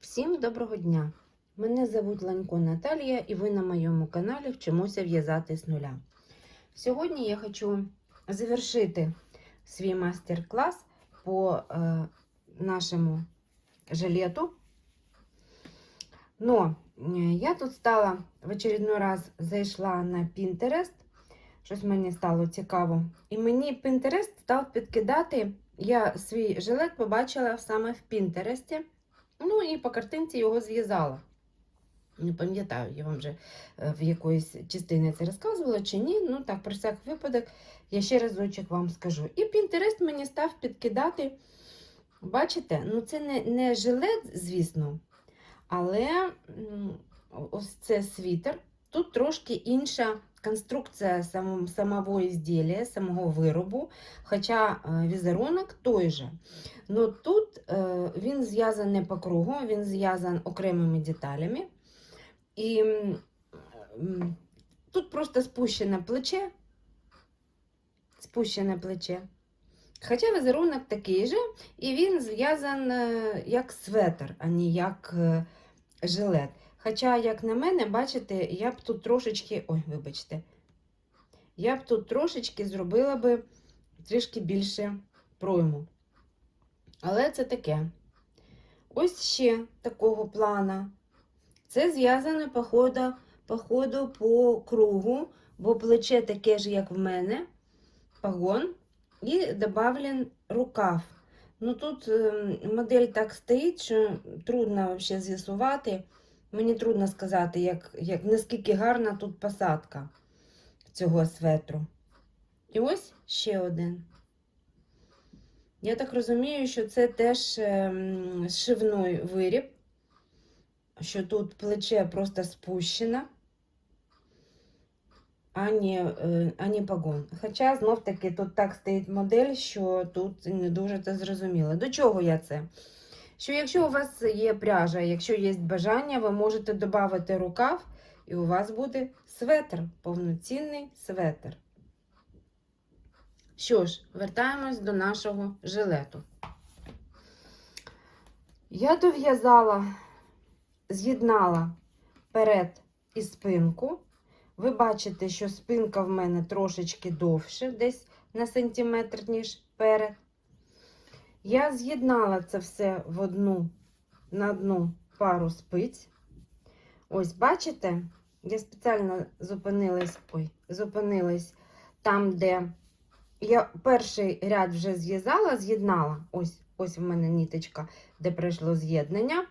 Всім доброго дня! Мене звуть Ланько Наталія і ви на моєму каналі Вчимося в'язати з нуля. Сьогодні я хочу завершити свій майстер-клас по е, нашому жилету. Но е, я тут стала в очередной раз зайшла на Pinterest. Щось мені стало цікаво. І мені Pinterest став підкидати. Я свій жилет побачила саме в Пінтересті. Ну і по картинці його зв'язала. Не пам'ятаю, я вам вже е, в якоїсь частині це розказувала чи ні. Ну так, про всяк випадок, я ще разочок вам скажу. І Pinterest мені став підкидати. Бачите, ну це не, не жилет, звісно, але ось це світер. Тут трошки інша конструкція сам, самого ізділля, самого виробу, хоча е, візерунок той же. Но тут е, він зв'язаний не по кругу, він зв'язаний окремими деталями. І тут просто спущене плече. Спущене плече. Хоча візерунок такий же, і він зв'язаний е, як светр, а не як жилет. Хоча, як на мене, бачите, я б тут трошечки. Ой, вибачте, я б тут трошечки зробила би трішки більше пройму. Але це таке. Ось ще такого плана. Це зв'язане, походу, походу, по кругу, бо плече таке ж, як в мене, пагон, і добавлен рукав. Ну тут ем, модель так стоїть, що трудно взагалі з'ясувати. Мені трудно сказати, як, як, наскільки гарна тут посадка цього светру. І ось ще один. Я так розумію, що це теж ем, зшивний виріб, що тут плече просто спущено, а не, е, а не погон. Хоча, знов таки, тут так стоїть модель, що тут не дуже це зрозуміло. До чого я це? Що якщо у вас є пряжа, якщо є бажання, ви можете додати рукав, і у вас буде светр, повноцінний светр. Що ж, вертаємось до нашого жилету. Я дов'язала, з'єднала перед і спинку. Ви бачите, що спинка в мене трошечки довше, десь на сантиметр, ніж перед. Я з'єднала це все в одну на одну пару спиць. Ось, бачите, я спеціально зупинилась, ой, зупинилась там, де я перший ряд вже зв'язала, з'єднала. Ось ось в мене ніточка, де пройшло з'єднання.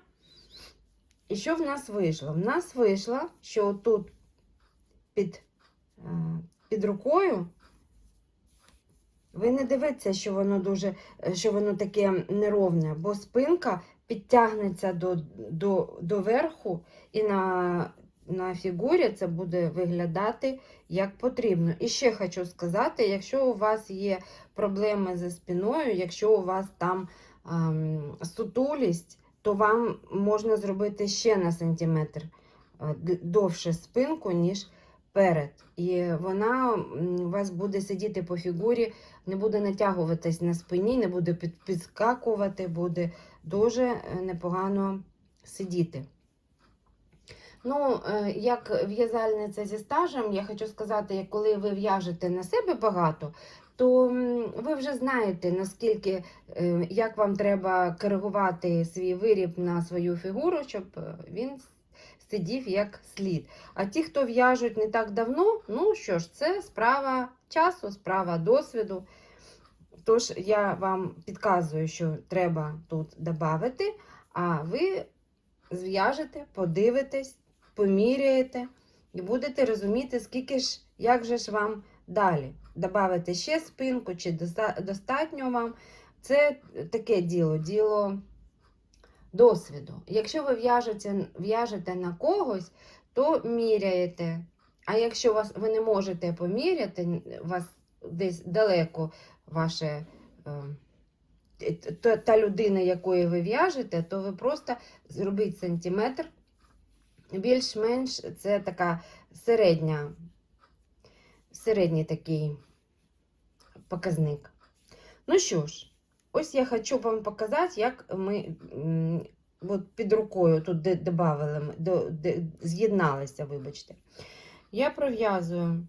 І що в нас вийшло? В нас вийшло, що тут під, е, під рукою. Ви не дивіться, що воно дуже, що воно таке неровне, бо спинка підтягнеться до, до, до верху, і на, на фігурі це буде виглядати як потрібно. І ще хочу сказати: якщо у вас є проблеми зі спиною, якщо у вас там ем, сутулість, то вам можна зробити ще на сантиметр е, довше спинку, ніж перед. І вона у вас буде сидіти по фігурі, не буде натягуватись на спині, не буде під, підскакувати, буде дуже е, непогано сидіти. Ну, е, як в'язальниця зі стажем, я хочу сказати, коли ви в'яжете на себе багато, то ви вже знаєте, наскільки, е, як вам треба коригувати свій виріб на свою фігуру, щоб він сидів як слід. А ті, хто в'яжуть не так давно, ну що ж, це справа часу, справа досвіду. Тож я вам підказую, що треба тут додати, а ви зв'яжете, подивитесь, поміряєте і будете розуміти, скільки ж, як же ж вам далі. Добавити ще спинку, чи достатньо вам. Це таке діло, діло досвіду. Якщо ви в'яжете в'яжете на когось, то міряєте. А якщо вас, ви не можете поміряти, вас десь далеко ваше, е, та, людина, якої ви в'яжете, то ви просто зробіть сантиметр. Більш-менш це така середня, середній такий показник. Ну що ж, Ось я хочу вам показати, як ми от під рукою тут де добавили, ми, до, де, з'єдналися, вибачте. Я пров'язую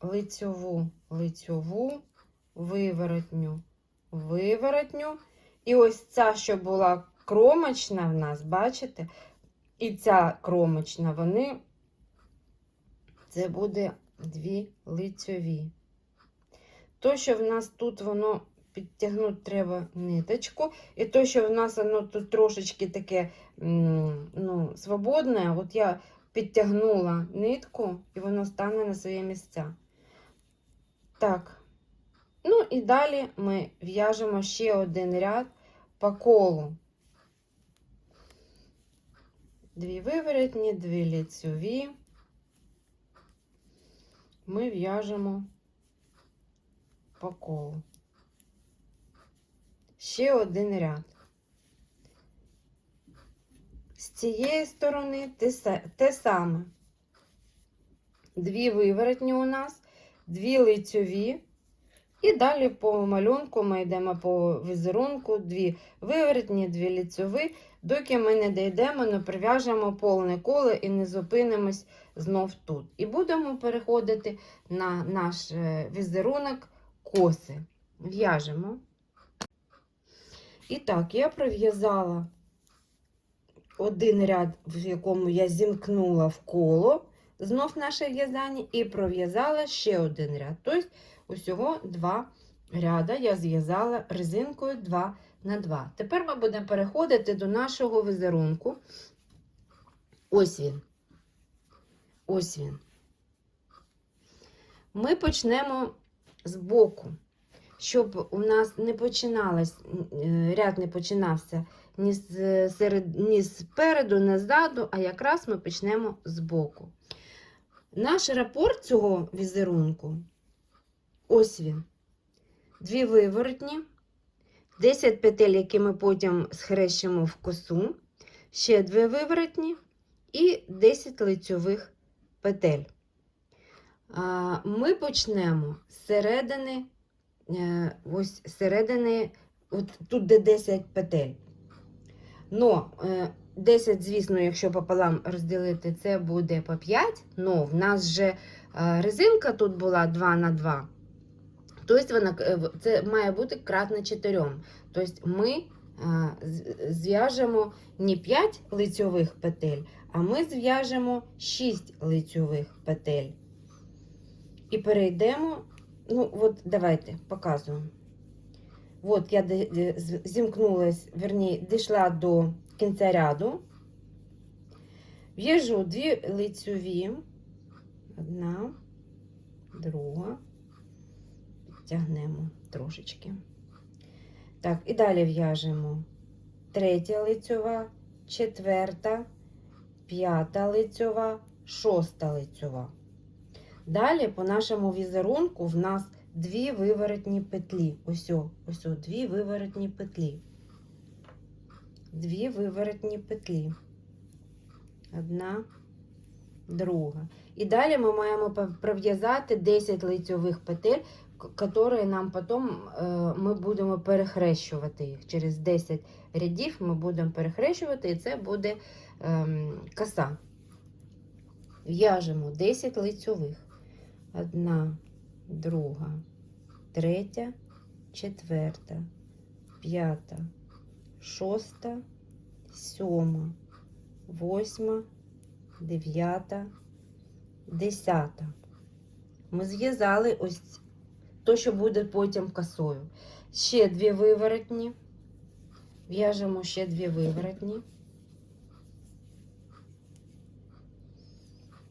лицьову, лицьову, виворотню, виворотню. І ось ця, що була кромочна в нас, бачите? І ця кромочна, вони, це буде дві лицьові. То, що в нас тут воно підтягнути треба ниточку, і то, що в нас воно тут трошечки таке ну, свободне, от я підтягнула нитку, і воно стане на своє місця. Так. Ну і далі ми в'яжемо ще один ряд по колу. Дві виворотні, дві лицьові. Ми в'яжемо по колу. Ще один ряд. З цієї сторони те саме. Дві виворотні у нас, дві лицьові. І далі по малюнку ми йдемо по візерунку, дві виворотні, дві лицьові. Доки ми не дійдемо, не прив'яжемо повне коло і не зупинимось знов тут. І будемо переходити на наш е, візерунок коси. В'яжемо. І так, я пров'язала один ряд, в якому я зімкнула в коло, знов наше в'язання, і пров'язала ще один ряд. Тобто, усього два ряда я зв'язала резинкою 2 на 2. Тепер ми будемо переходити до нашого візерунку. Ось він. Ось він. Ми почнемо з боку, щоб у нас не починалось, е, ряд не починався ні, з, серед, ні спереду, ні ззаду, а якраз ми почнемо з боку. Наш рапорт цього візерунку, ось він. Дві виворотні, 10 петель, які ми потім схрещимо в косу, ще дві виворотні і 10 лицьових петель. Ми почнемо з середини, е, ось середини, от тут де 10 петель. Но е, 10, звісно, якщо пополам розділити, це буде по 5. Но в нас же е, резинка тут була 2 на 2. Тобто вона, е, це має бути кратно 4. Тобто ми е, зв'яжемо не 5 лицьових петель, а ми зв'яжемо 6 лицьових петель. І перейдемо. Ну, от давайте показуємо. От я зімкнулась, верні, дійшла до кінця ряду. В'яжу дві лицьові. Одна, друга. Підтягнемо трошечки. Так, і далі в'яжемо третя лицьова, четверта, п'ята лицьова, шоста лицьова. Далі по нашому візерунку в нас дві виворотні петлі. Ось, ось, дві виворотні петлі. Дві виворотні петлі. Одна, друга. І далі ми маємо пров'язати 10 лицьових петель, к- які нам потім е, ми будемо перехрещувати їх. Через 10 рядів ми будемо перехрещувати, і це буде ем, коса. В'яжемо 10 лицьових. Одна, друга, третя, четверта, п'ята, шоста, сьома, восьма, дев'ята, десята. Ми зв'язали ось то, що буде потім косою. Ще дві виворотні. В'яжемо ще дві виворотні.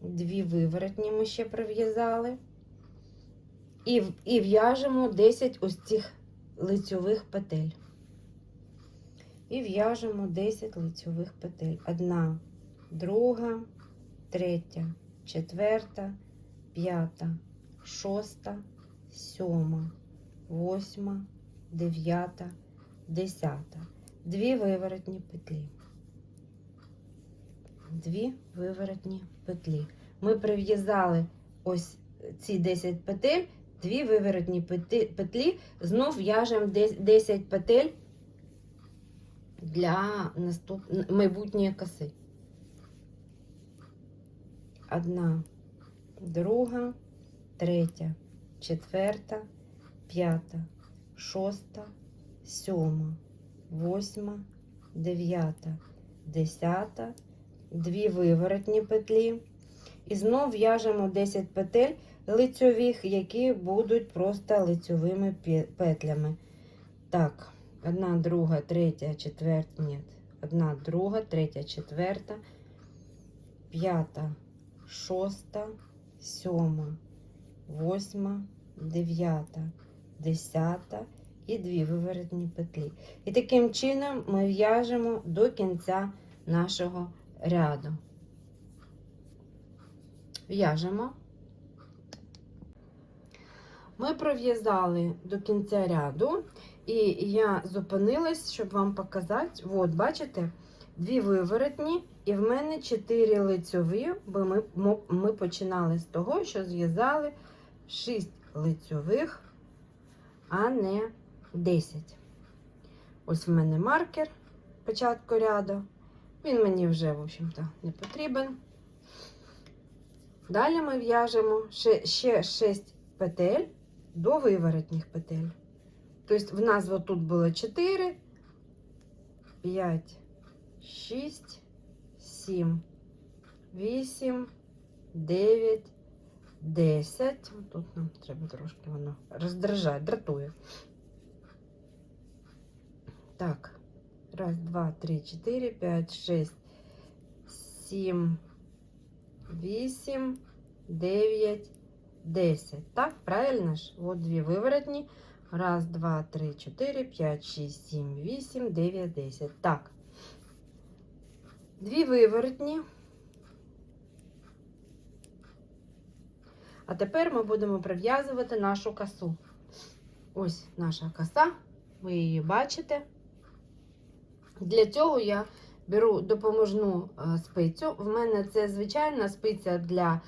Дві виворотні ми ще прив'язали. І, і в'яжемо 10 ось цих лицьових петель. І в'яжемо 10 лицьових петель. Одна, друга, третя, четверта, п'ята, шоста, сьома, восьма, дев'ята, десята. Дві виворотні петлі. Дві виворотні петлі. Ми прив'язали ось ці 10 петель, дві виворотні петлі, знов в'яжемо 10 петель для наступ... майбутньої коси. Одна, друга, третя, четверта, п'ята, шоста, сьома, восьма, дев'ята, десята, дві виворотні петлі. І знов в'яжемо 10 петель лицьових, які будуть просто лицьовими петлями. Так, одна, друга, третя, четверта, ні. Одна, друга, третя, четверта, п'ята, шоста, сьома, восьма, дев'ята, десята і дві виворотні петлі. І таким чином ми в'яжемо до кінця нашого ряду. В'яжемо. Ми пров'язали до кінця ряду, і я зупинилась, щоб вам показати. От, бачите, дві виворотні, і в мене чотири лицьові, бо ми, ми починали з того, що зв'язали 6 лицьових, а не 10. Ось в мене маркер початку ряду. Він мені вже, в общем-то, не потрібен. Далі ми в'яжемо ще, ще 6 петель до виворотніх петель. Тобто в нас тут було 4, 5, 6, 7, 8, 9, 10. Тут нам треба трошки воно роздражає, дратує. Так. Раз, два, три, чотири, п'ять, шесть, сім, вісім, дев'ять, десять. Так, правильно ж? От дві виворотні. Раз, два, три, чотири, п'ять, шість, сім, вісім, дев'ять, десять. Так. Дві виворотні. А тепер ми будемо прив'язувати нашу косу. Ось наша коса. Ви її бачите. Для цього я беру допоможну е, спицю. В мене це звичайна спиця для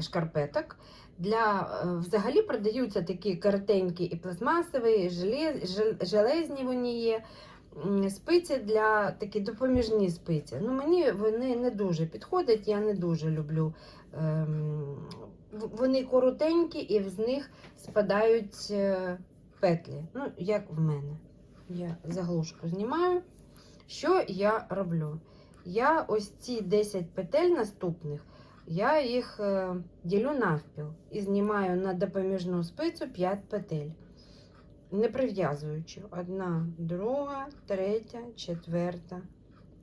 шкарпеток. Для, е, взагалі продаються такі коротенькі і пластмасові, і желез, железні вони є. Спиці для такі допоміжні спиці. Ну, мені вони не дуже підходять, я не дуже люблю. Ем, вони коротенькі і з них спадають е, петлі. Ну, як в мене. Я заглушку знімаю. Що я роблю? Я ось ці 10 петель наступних, я їх е, ділю навпіл і знімаю на допоміжну спицю 5 петель. Не прив'язуючи. Одна, друга, третя, четверта,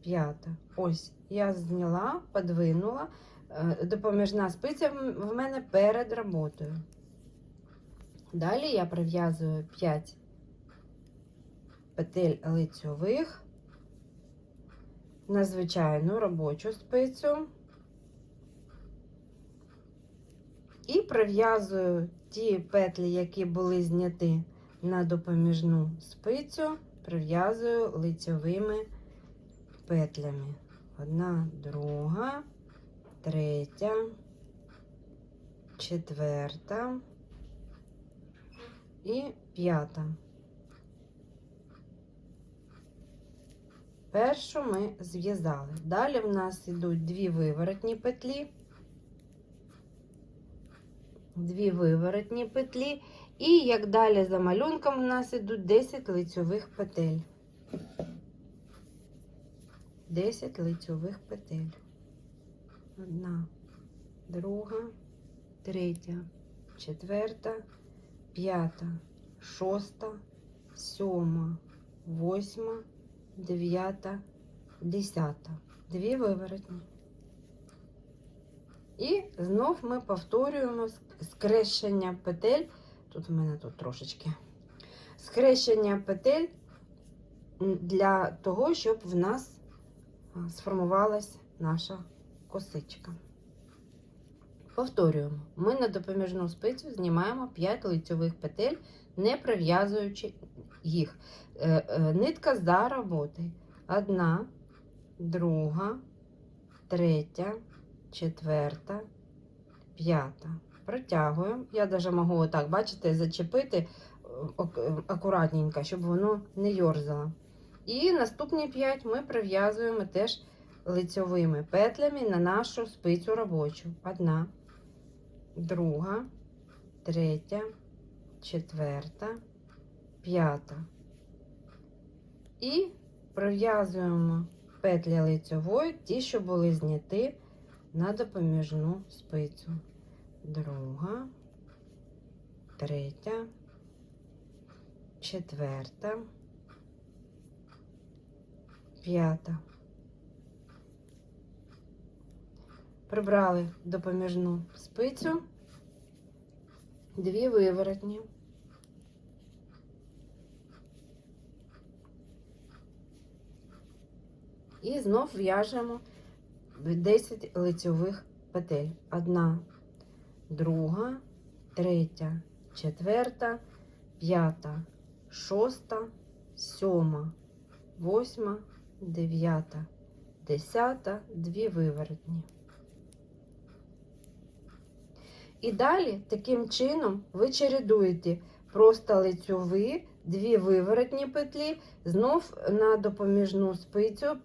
п'ята. Ось я зняла, подвинула. Е, Допоміжна спиця в мене перед роботою. Далі я прив'язую 5 петель лицьових на звичайну робочу спицю і прив'язую ті петлі, які були зняті на допоміжну спицю, прив'язую лицьовими петлями. Одна, друга, третя, четверта і п'ята. Першу ми зв'язали. Далі в нас йдуть дві виворотні петлі, дві виворотні петлі, і як далі за малюнком у нас йдуть 10 лицьових петель. 10 лицьових петель. Одна, друга, третя, четверта, п'ята, шоста, сьома, восьма, дев'ята, десята. Дві виворотні. І знов ми повторюємо ск- скрещення петель. Тут у мене тут трошечки. Скрещення петель для того, щоб в нас сформувалась наша косичка. Повторюємо, ми на допоміжну спицю знімаємо 5 лицьових петель, не прив'язуючи їх. Е, е, Нитка за роботою. Одна, друга, третя, четверта, п'ята. Протягуємо. Я навіть можу отак, бачите, зачепити е, акуратненько, щоб воно не йорзало. І наступні 5 ми прив'язуємо теж лицьовими петлями на нашу спицю робочу. Одна, друга, третя, четверта, п'ята. І прив'язуємо петлі лицьової, ті, що були зняті на допоміжну спицю. Друга, третя, четверта, п'ята. Прибрали допоміжну спицю, дві виворотні. І знов в'яжемо 10 лицьових петель. Одна, друга, третя, четверта, п'ята, шоста, сьома, восьма, дев'ята, десята, дві виворотні. І далі таким чином ви чередуєте просто лицьові, дві виворотні петлі, знов на допоміжну спицю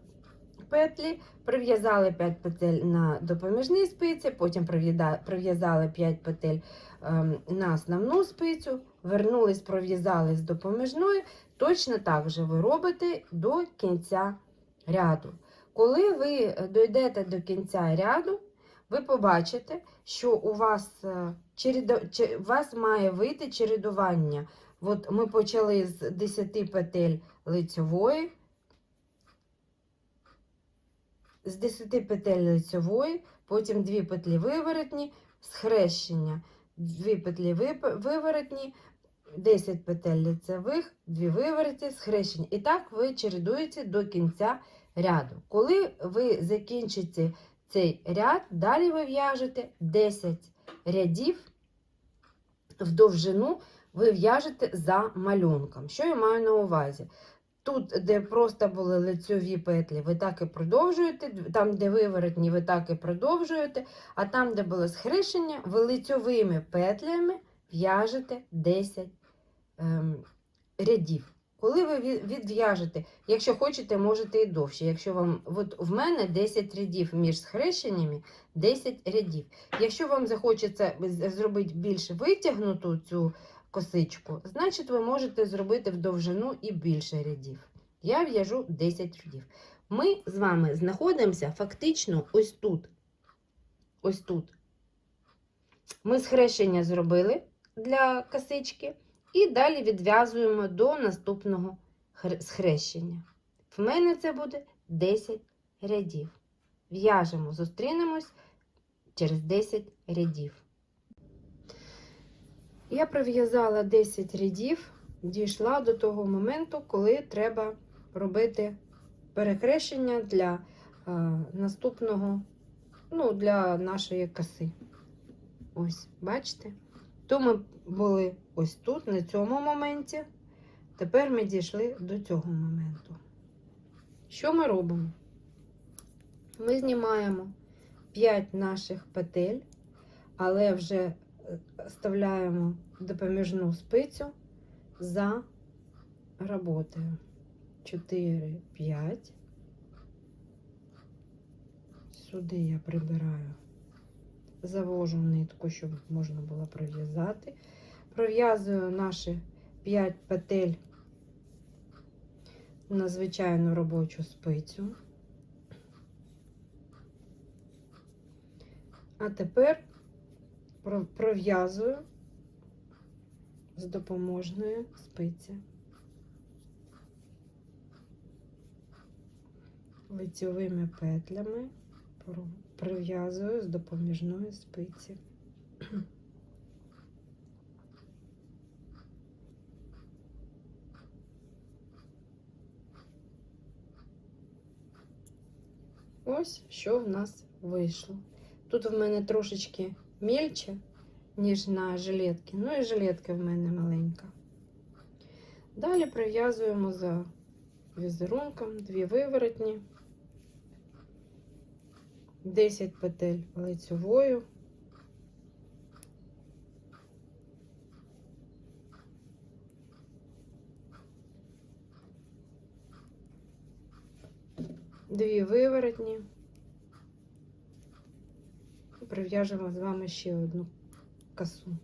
петлі, прив'язали 5 петель на допоміжній спиці, потім прив'язали 5 петель ем, на основну спицю, вернулись, пров'язали з допоміжної. Точно так же ви робите до кінця ряду. Коли ви дійдете до кінця ряду, ви побачите, що у вас, е, у вас має вийти чередування. От ми почали з 10 петель лицьової, з 10 петель лицьової, потім 2 петлі виворотні, схрещення, 2 петлі виворотні, 10 петель лицевих, 2 виворотні, схрещення. І так ви чередуєте до кінця ряду. Коли ви закінчите цей ряд, далі ви в'яжете 10 рядів в довжину ви в'яжете за малюнком. Що я маю на увазі? Тут, де просто були лицьові петлі, ви так і продовжуєте, там, де виворотні, ви так і продовжуєте, а там, де було схрещення, ви лицьовими петлями в'яжете 10 ем, рядів. Коли ви відв'яжете, якщо хочете, можете і довше. Якщо вам, от в мене 10 рядів між схрещеннями, 10 рядів. Якщо вам захочеться зробити більш витягнуту цю косичку, значить ви можете зробити в довжину і більше рядів. Я в'яжу 10 рядів. Ми з вами знаходимося фактично ось тут. Ось тут. Ми схрещення зробили для косички. І далі відв'язуємо до наступного схрещення. В мене це буде 10 рядів. В'яжемо, зустрінемось через 10 рядів. Я пров'язала 10 рядів, дійшла до того моменту, коли треба робити перехрещення для е, наступного, ну, для нашої коси. Ось, бачите? То ми були ось тут, на цьому моменті. Тепер ми дійшли до цього моменту. Що ми робимо? Ми знімаємо 5 наших петель, але вже е, вставляємо допоміжну спицю за роботою. 4, 5. Сюди я прибираю завожу нитку, щоб можна було пров'язати. Пров'язую наші 5 петель на звичайну робочу спицю. А тепер пров'язую з допоможної спиці. Лицьовими петлями прив'язую з допоміжної спиці. Ось що в нас вийшло. Тут в мене трошечки мільче, ніж на жилетки. Ну і жилетка в мене маленька. Далі прив'язуємо за візерунком дві виворотні. 10 петель лицьовою. дві виворотні. Прив'яжемо з вами ще одну косу.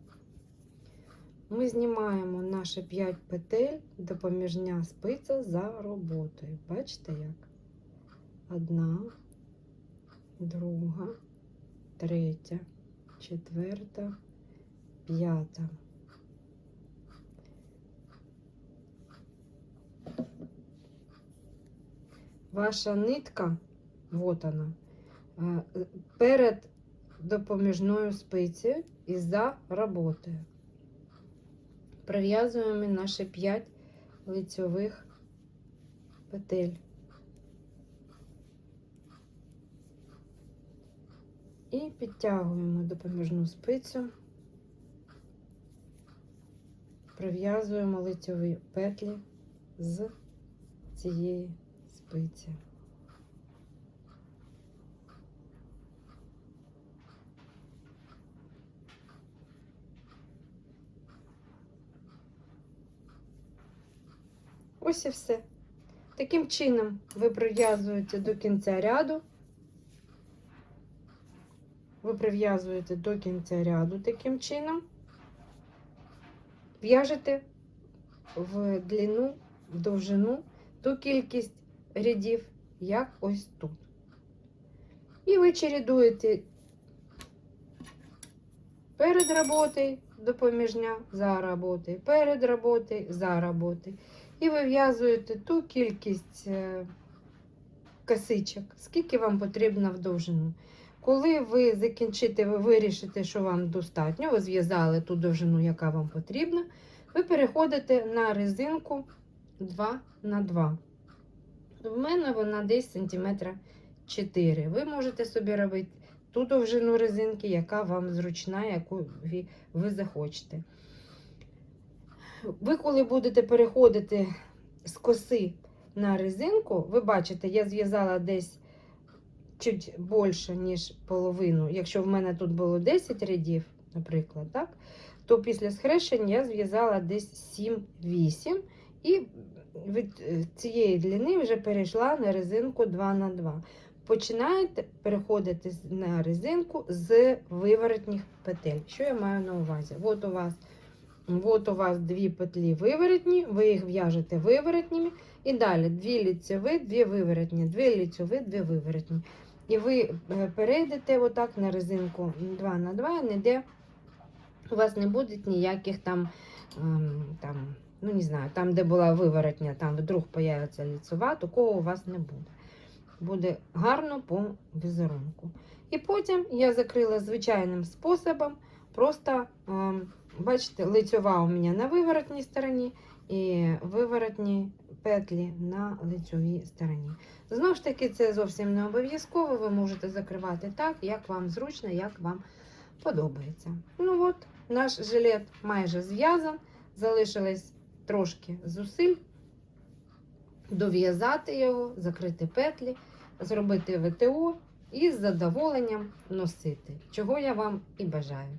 Ми знімаємо наші 5 петель, допоміжня спиця за роботою. Бачите як? Одна, друга, третя, четверта, п'ята. Ваша нитка, вот она, е, перед допоміжною спицею і за роботою. Прив'язуємо наші 5 лицьових петель. І підтягуємо допоміжну спицю, прив'язуємо лицьові петлі з цієї спиці. Ось і все. Таким чином ви прив'язуєте до кінця ряду. Ви прив'язуєте до кінця ряду таким чином. В'яжете в длину, в довжину ту кількість рядів, як ось тут. І ви чередуєте перед роботою допоміжня за роботою, перед роботою за роботою. І вив'язуєте ту кількість е, косичок, скільки вам потрібно в довжину. Коли ви закінчите, ви вирішите, що вам достатньо, ви зв'язали ту довжину, яка вам потрібна, ви переходите на резинку 2 на 2. В мене вона десь сантиметра 4. Ви можете собі робити ту довжину резинки, яка вам зручна, яку ви захочете. Ви, коли будете переходити з коси на резинку, ви бачите, я зв'язала десь чуть більше, ніж половину. Якщо в мене тут було 10 рядів, наприклад, так, то після схрещення я зв'язала десь 7-8 і від е, цієї длини вже перейшла на резинку 2 на 2 Починаєте переходити на резинку з виворотніх петель. Що я маю на увазі? От у вас От у вас дві петлі виворотні, ви їх в'яжете виворотніми. І далі дві ліцеві, дві виворотні, дві ліцеві, дві виворотні. І ви е, перейдете отак на резинку 2 на 2, ніде у вас не буде ніяких там, ем, там, ну не знаю, там, де була виворотня, там вдруг появиться ліцева, такого у вас не буде. Буде гарно по візерунку. І потім я закрила звичайним способом, просто. Бачите, лицьова у мене на виворотній стороні і виворотні петлі на лицьовій стороні. Знову ж таки, це зовсім не обов'язково. Ви можете закривати так, як вам зручно, як вам подобається. Ну от, наш жилет майже зв'язан. Залишилось трошки зусиль дов'язати його, закрити петлі, зробити ВТО і з задоволенням носити, чого я вам і бажаю.